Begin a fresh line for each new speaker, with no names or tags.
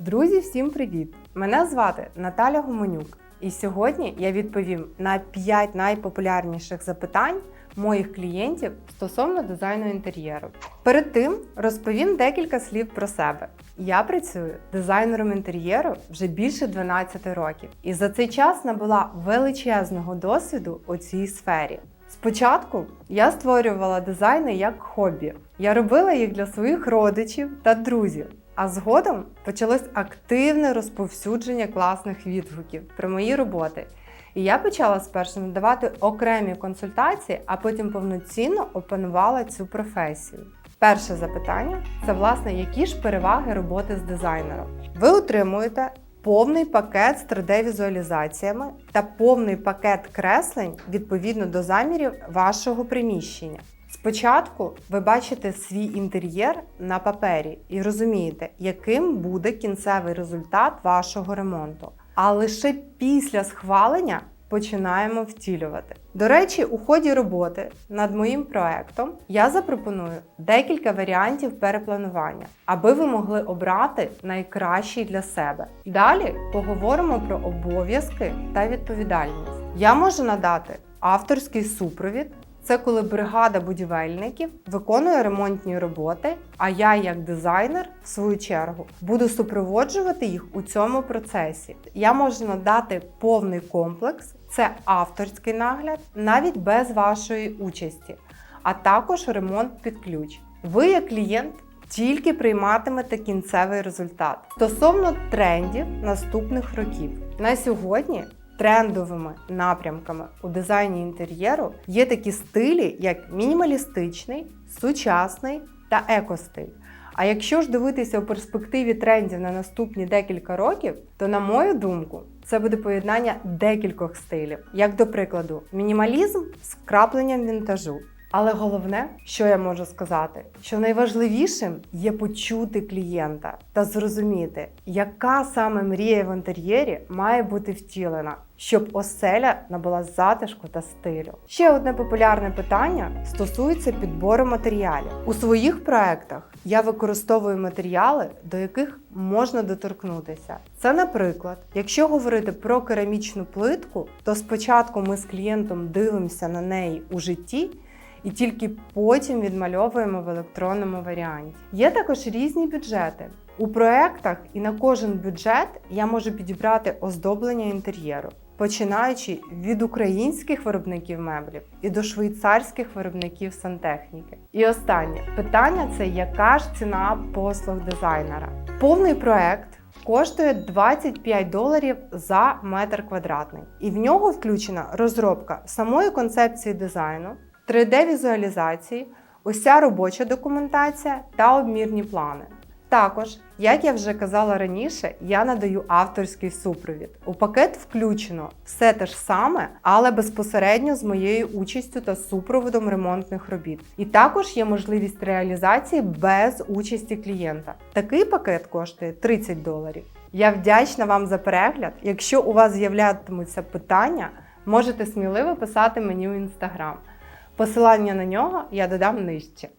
Друзі, всім привіт! Мене звати Наталя Гуменюк, і сьогодні я відповім на 5 найпопулярніших запитань моїх клієнтів стосовно дизайну інтер'єру. Перед тим розповім декілька слів про себе. Я працюю дизайнером інтер'єру вже більше 12 років, і за цей час набула величезного досвіду у цій сфері. Спочатку я створювала дизайни як хобі. Я робила їх для своїх родичів та друзів. А згодом почалось активне розповсюдження класних відгуків про мої роботи. І я почала спершу надавати окремі консультації, а потім повноцінно опанувала цю професію. Перше запитання це власне, які ж переваги роботи з дизайнером. Ви отримуєте повний пакет з 3D-візуалізаціями та повний пакет креслень відповідно до замірів вашого приміщення. Спочатку ви бачите свій інтер'єр на папері і розумієте, яким буде кінцевий результат вашого ремонту. А лише після схвалення починаємо втілювати. До речі, у ході роботи над моїм проектом я запропоную декілька варіантів перепланування, аби ви могли обрати найкращий для себе. Далі поговоримо про обов'язки та відповідальність. Я можу надати авторський супровід. Це коли бригада будівельників виконує ремонтні роботи, а я, як дизайнер, в свою чергу, буду супроводжувати їх у цьому процесі. Я можу надати повний комплекс, це авторський нагляд, навіть без вашої участі, а також ремонт під ключ. Ви, як клієнт, тільки прийматимете кінцевий результат. Стосовно трендів наступних років, на сьогодні трендовими напрямками у дизайні інтер'єру є такі стилі, як мінімалістичний, сучасний та екостиль. А якщо ж дивитися у перспективі трендів на наступні декілька років, то, на мою думку, це буде поєднання декількох стилів, як до прикладу, мінімалізм з крапленням вінтажу. Але головне, що я можу сказати, що найважливішим є почути клієнта та зрозуміти, яка саме мрія в інтер'єрі має бути втілена, щоб оселя набула затишку та стилю. Ще одне популярне питання стосується підбору матеріалів. У своїх проектах я використовую матеріали, до яких можна доторкнутися. Це, наприклад, якщо говорити про керамічну плитку, то спочатку ми з клієнтом дивимося на неї у житті і тільки потім відмальовуємо в електронному варіанті. Є також різні бюджети. У проектах і на кожен бюджет я можу підібрати оздоблення інтер'єру, починаючи від українських виробників меблів і до швейцарських виробників сантехніки. І останнє питання це яка ж ціна послуг дизайнера? Повний проект. Коштує 25 доларів за метр квадратний, і в нього включена розробка самої концепції дизайну, 3D-візуалізації, уся робоча документація та обмірні плани. Також, як я вже казала раніше, я надаю авторський супровід. У пакет включено все те ж саме, але безпосередньо з моєю участю та супроводом ремонтних робіт. І також є можливість реалізації без участі клієнта. Такий пакет коштує 30 доларів. Я вдячна вам за перегляд. Якщо у вас з'являтимуться питання, можете сміливо писати мені в інстаграм. Посилання на нього я додам нижче.